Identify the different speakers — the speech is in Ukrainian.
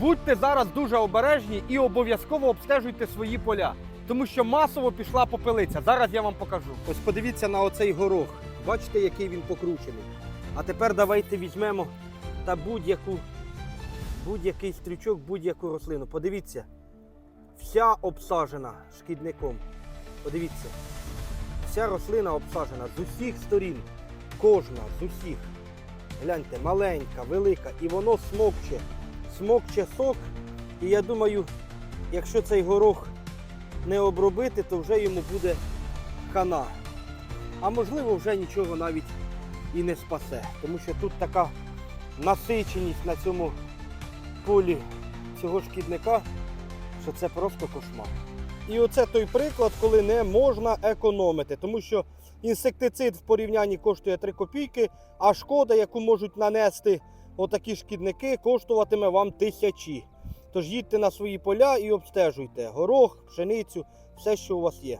Speaker 1: Будьте зараз дуже обережні і обов'язково обстежуйте свої поля, тому що масово пішла попелиця. Зараз я вам покажу. Ось подивіться на оцей горох. Бачите, який він покручений. А тепер давайте візьмемо та будь-яку будь-який стрючок, будь-яку рослину. Подивіться, вся обсажена шкідником. Подивіться, вся рослина обсажена з усіх сторін. Кожна з усіх. Гляньте, маленька, велика, і воно смокче. Смокче сок. І я думаю, якщо цей горох не обробити, то вже йому буде хана. А можливо, вже нічого навіть і не спасе. Тому що тут така насиченість на цьому полі цього шкідника, що це просто кошмар. І оце той приклад, коли не можна економити, тому що інсектицид в порівнянні коштує 3 копійки, а шкода, яку можуть нанести отакі шкідники, коштуватиме вам тисячі. Тож їдьте на свої поля і обстежуйте горох, пшеницю, все, що у вас є.